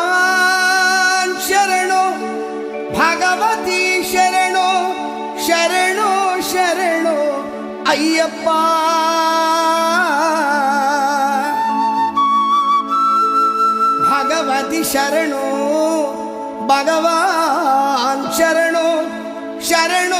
ಭಗವಾನ್ ಶರಣೋ ಭಗವತಿ ಶರಣೋ ಶರಣೋ ಶರಣೋ ಅಯ್ಯಪ್ಪ. ಭಗವತಿ ಶರಣೋ ಭಗವಾನ್ ಶರಣೋ ಶರಣೋ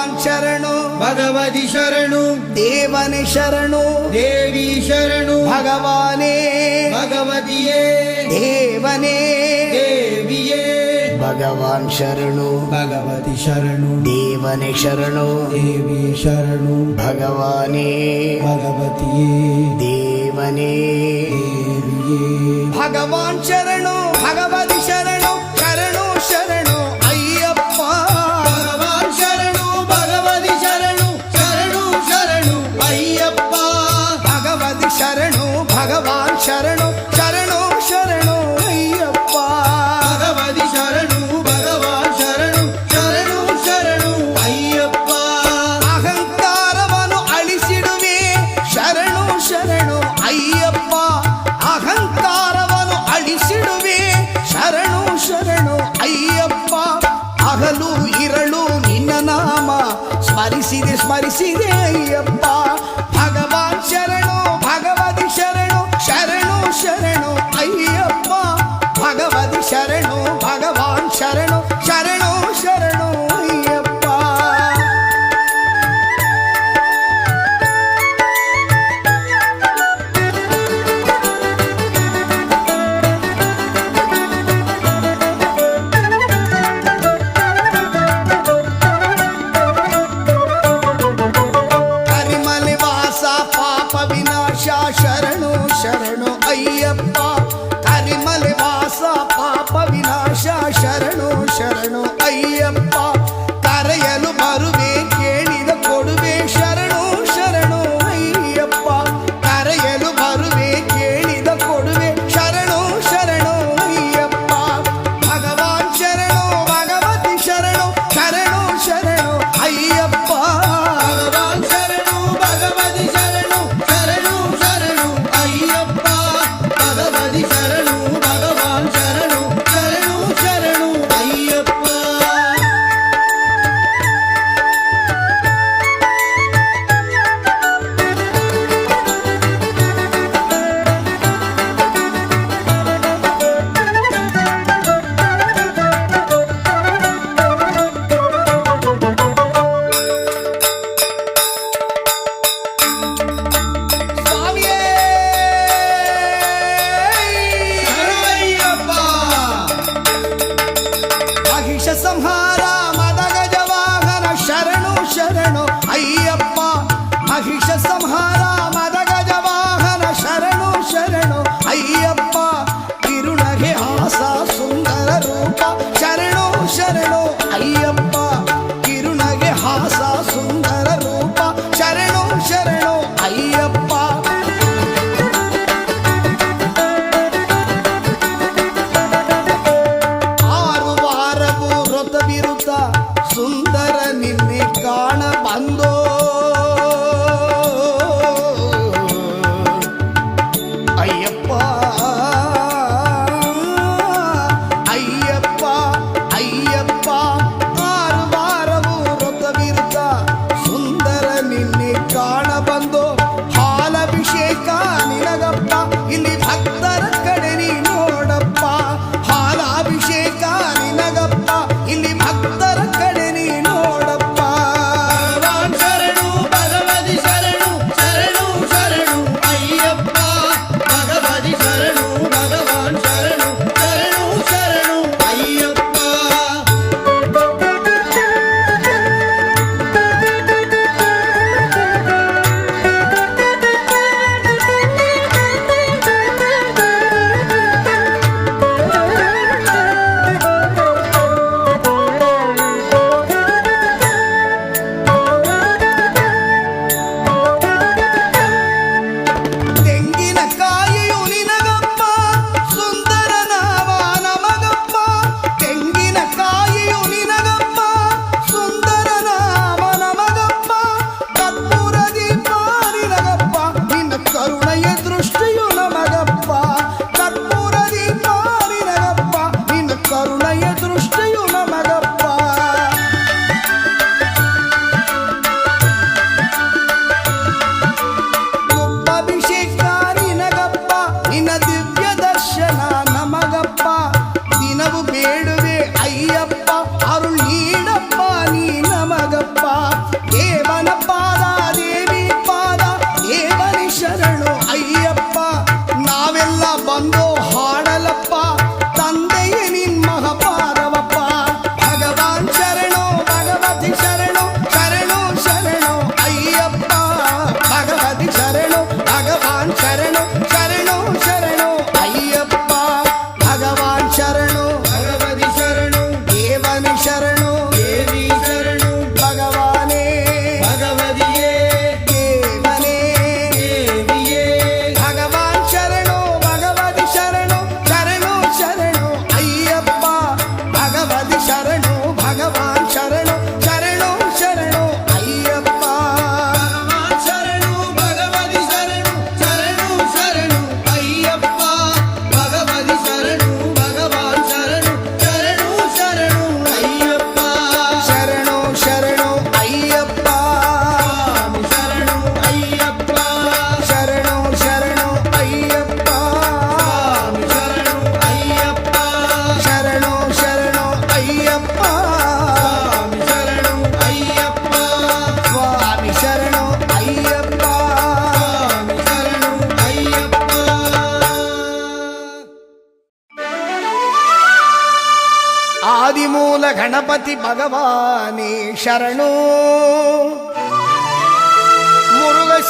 ഭഗവാൻ ശരണു ഭഗവതി ശരണു ദേവന് ശരണു ദേവി ശരണു ഭഗവാനേ ഭഗവതിയേ ദേവനേ ദേവിയേ ഭഗവാൻ ശരണു ഭഗവതി ശരണു ദേവനെ ശരണു ദേവി ശരണു ഭഗവാനേ ഭഗവതിയേ ദേവനേ ദേവിയേ ഭഗവാൻ ശരണു ಶರಣ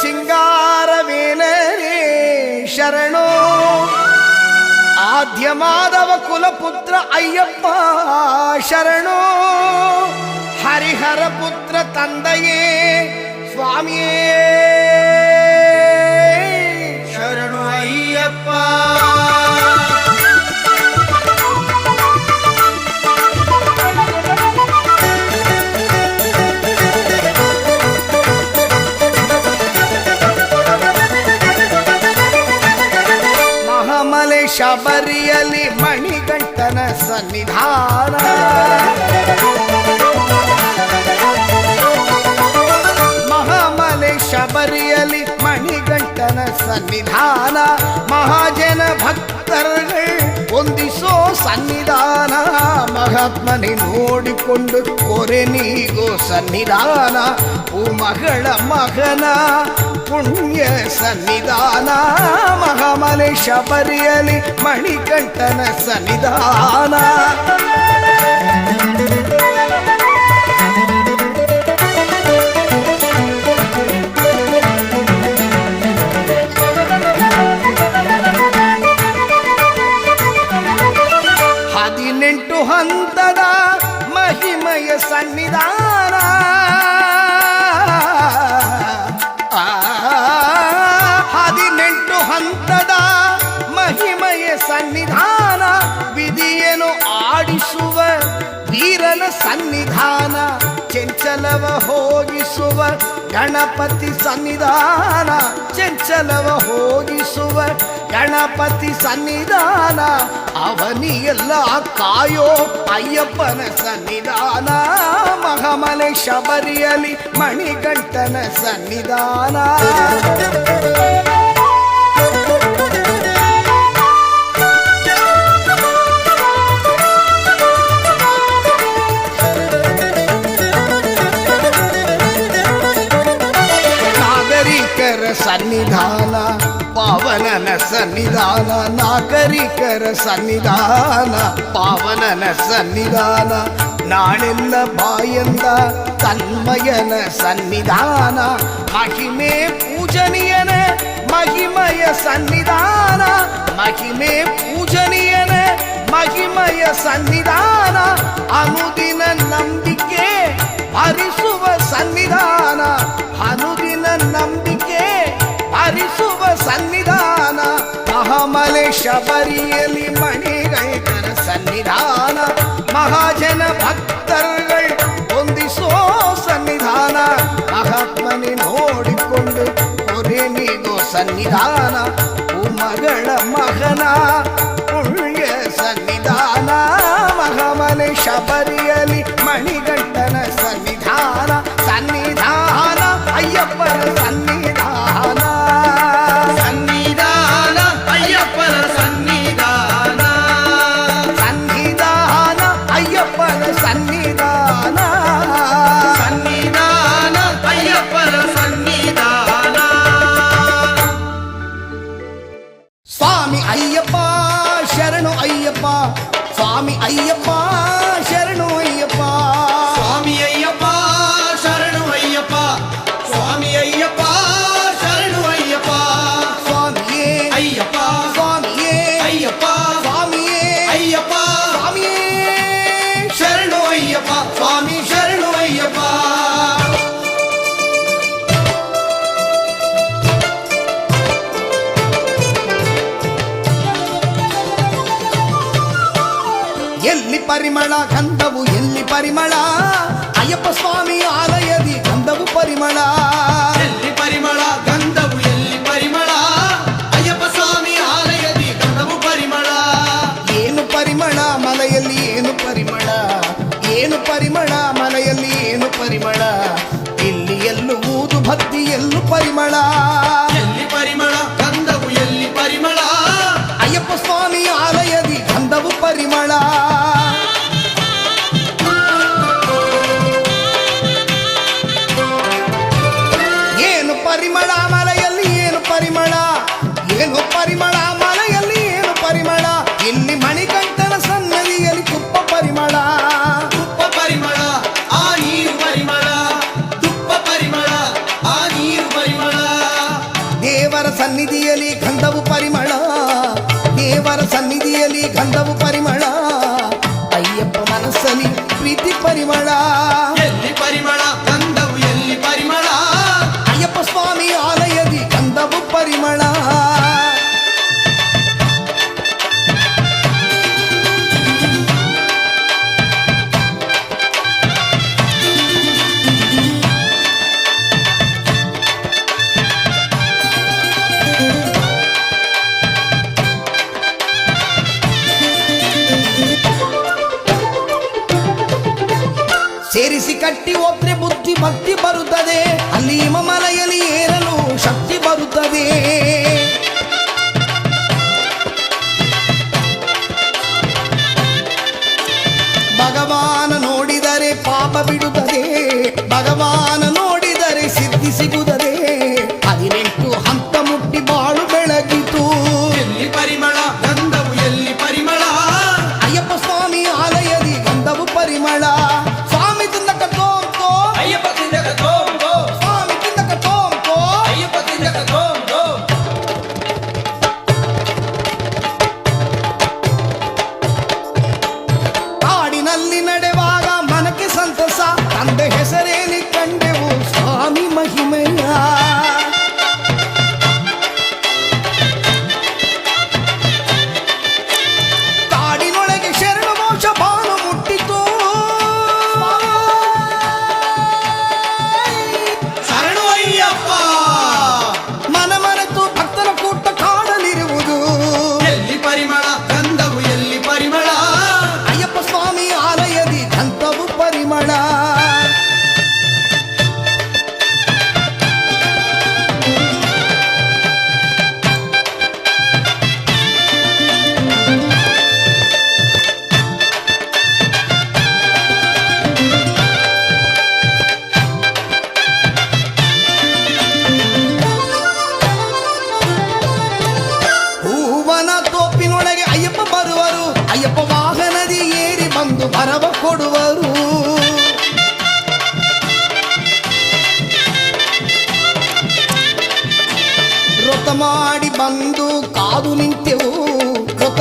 ಮುರುಘ ಸಿಂಗಾರವೇಲನೇ ಶರಣು ಆದ್ಯ ಮಾಧವ ಕುಲಪುತ್ರ ಅಯ್ಯಪ್ಪ ಶರಣು ಹರಿಹರ ಪುತ್ರ ತಂದೆಯೇ ಸ್ವಾಮಿಯೇ ಶರಣು ಅಯ್ಯಪ್ಪ ದಾರಿಯಲ್ಲಿ ಮಣಿಗಂಟನ ಸನ್ನಿಧಾನ. ಮಹಾಮಲೆ ಶಬರಿಯಲ್ಲಿ ಮಣಿಗಂಟನ ಸನ್ನಿಧಾನ. ಮಹಾಜನ ಭಕ್ತರುಗಳು ಹೊಂದಿಸೋ ಸನ್ನಿಧಾನ. ಮಹಾತ್ಮನೆ ನೋಡಿಕೊಂಡು ಕೊರೆ ನೀಗೋ ಸನ್ನಿಧಾನ. ಓ ಮಗಳ ಮಗನ ಪುಣ್ಯ ಸನ್ನಿಧಾನ ಮಹಾಮಲೆ ಶಬರಿಯಲ್ಲಿ ಮಣಿಕಂಠನ ಸನ್ನಿಧಾನ ಹದಿನೆಂಟು ಹಂತದ ಮಹಿಮಯ ಸನ್ನಿಧಾನ ಆಡಿಸುವ ವೀರನ ಸನ್ನಿಧಾನ ಚೆಂಚಲವ ಹೋಗಿಸುವ ಗಣಪತಿ ಸನ್ನಿಧಾನ ಚೆಂಚಲವ ಹೋಗಿಸುವ ಗಣಪತಿ ಸನ್ನಿಧಾನ ಅವನಿಯೆಲ್ಲ ಕಾಯೋ ಅಯ್ಯಪ್ಪನ ಸನ್ನಿಧಾನ ಮಹಮಲೆ ಶಬರಿಯಲಿ ಮಣಿಗಂಟನ ಸನ್ನಿಧಾನ ಪಾವನನ ಸನ್ನಿಧಾನ ನಾಗರಿಕರ ಸನ್ನಿಧಾನ ಪಾವನನ ಸನ್ನಿಧಾನ ನಾಳೆಲ್ಲ ಬಾಯಂದ ತನ್ಮಯನ ಸನ್ನಿಧಾನ ಮಹಿಮೆ ಪೂಜನೀಯನ ಮಹಿಮಯ ಸನ್ನಿಧಾನ ಮಹಿಮೆ ಪೂಜನೀಯನ ಮಹಿಮಯ ಸನ್ನಿಧಾನ ಅನುದಿನ ನಂಬಿಕೆ ಹರಿಸುವ ಸನ್ನಿಧಾನ ಅನುದಿನ ನಂಬಿಕೆ ಹರಿಸುವ ಸನ್ನಿಧಾನ ಮಹಾಮಲೆ ಶಬರಿಯಲ್ಲಿ ಮಣಿಗೈಕರ ಸನ್ನಿಧಾನ ಮಹಾಜನ ಭಕ್ತರುಗಳು ಹೊಂದಿಸೋ ಸನ್ನಿಧಾನ ಮಹಾತ್ಮನೆ ನೋಡಿಕೊಂಡು ಹೊರೆ ನೀಗೋ ಸನ್ನಿಧಾನ ಓ ಮಗಳ ಮಗನ ಪುಣ್ಯ ಸನ್ನಿಧಾನ ಮಹಾಮಲೆ ಶಬರಿಯಲಿ ಪರಿಮಳ ಗಂಧವು ಎಲ್ಲಿ ಪರಿಮಳ ಅಯ್ಯಪ್ಪ ಸ್ವಾಮಿ ಆಲಯದಿ ಗಂಧವು ಪರಿಮಳ ಪರಿಮಳಾಮ ¡Y para!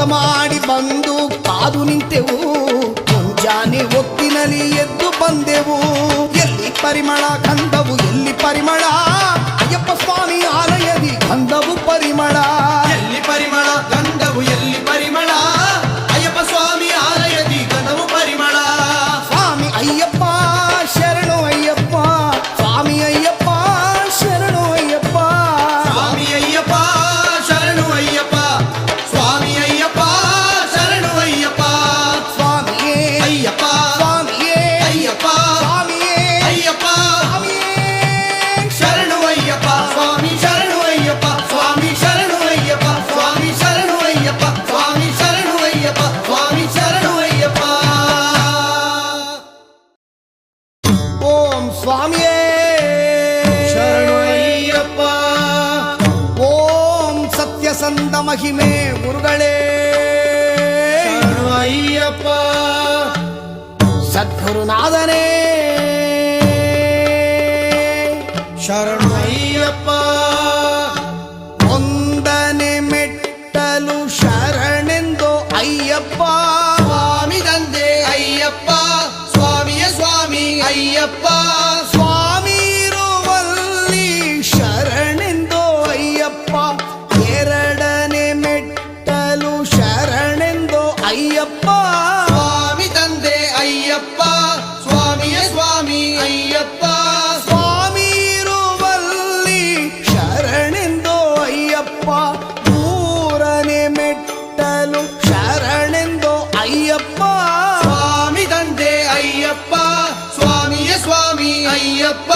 ಆಟ ಮಾಡಿ ಬಂದು ಕಾದು ನಿಂತೆವು ಮುಂಜಾನೆ ಒತ್ತಿನಲ್ಲಿ ಎದ್ದು ಬಂದೆವು ಎಲ್ಲಿ ಪರಿಮಳ ಗಂಧವು ಎಲ್ಲಿ ಪರಿಮಳ ಅಯ್ಯಪ್ಪ ಸ್ವಾಮಿ ಆಲಯದಿ ಗಂಧವು ಪರಿಮಳ ஐயப்ப ಅಯ್ಯಪ್ಪ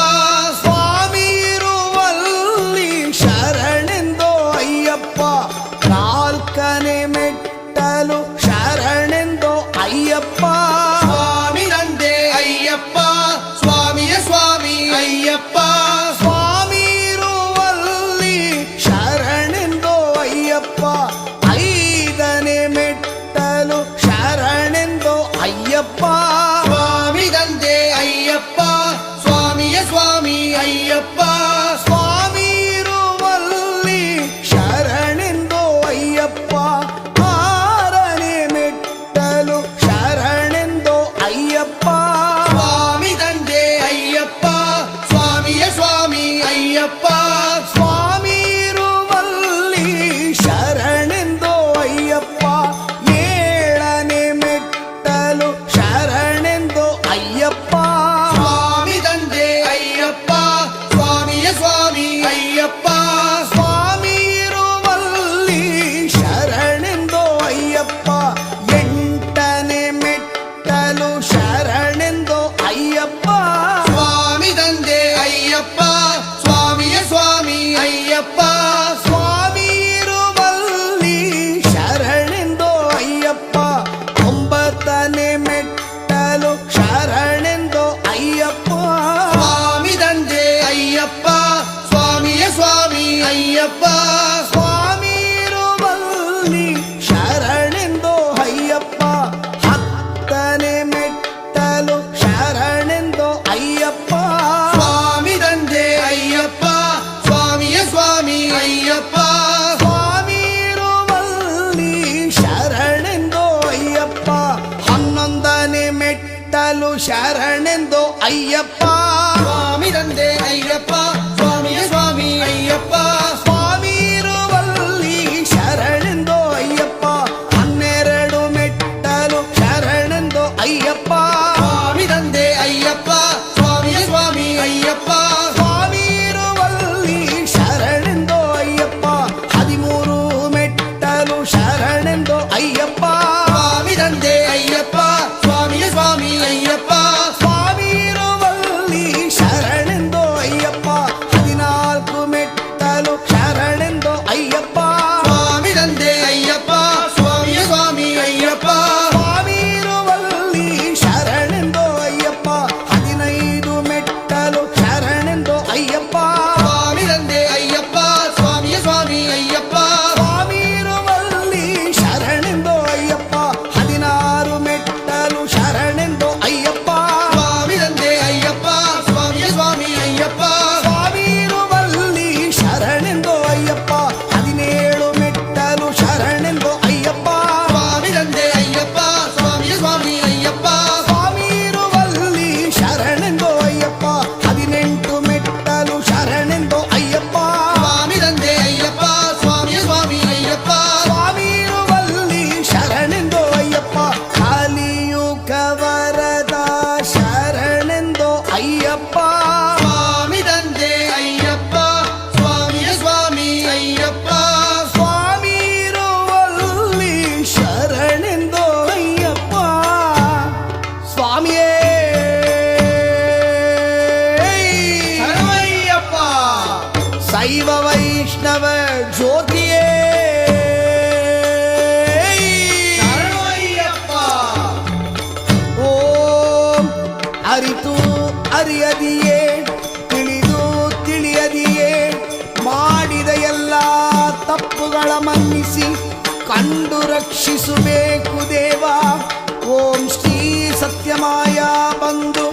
ರಕ್ಷಿಸುಬೇಕು ದೇವ ಓಂ ಶ್ರೀ ಸತ್ಯಮಾಯ ಬಂದು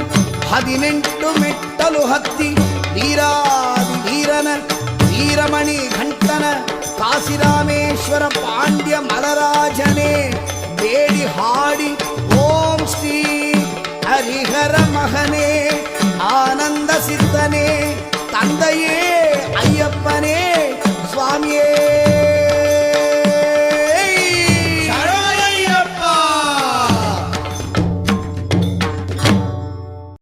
ಹದಿನೆಂಟು ಮೆಟ್ಟಲು ಹತ್ತಿ ವೀರಾದಿ ವೀರನ ವೀರಮಣಿ ಘಂಟನ ಕಾಶಿರಾಮೇಶ್ವರ ಪಾಂಡ್ಯ ಮಲರಾಜನೇ ಬೇಡಿ ಹಾಡಿ ಓಂ ಶ್ರೀ ಹರಿಹರ ಮಹನೇ ಆನಂದ ಸಿದ್ಧನೇ ತಂದೆಯೇ ಅಯ್ಯಪ್ಪನೇ ಸ್ವಾಮಿಯೇ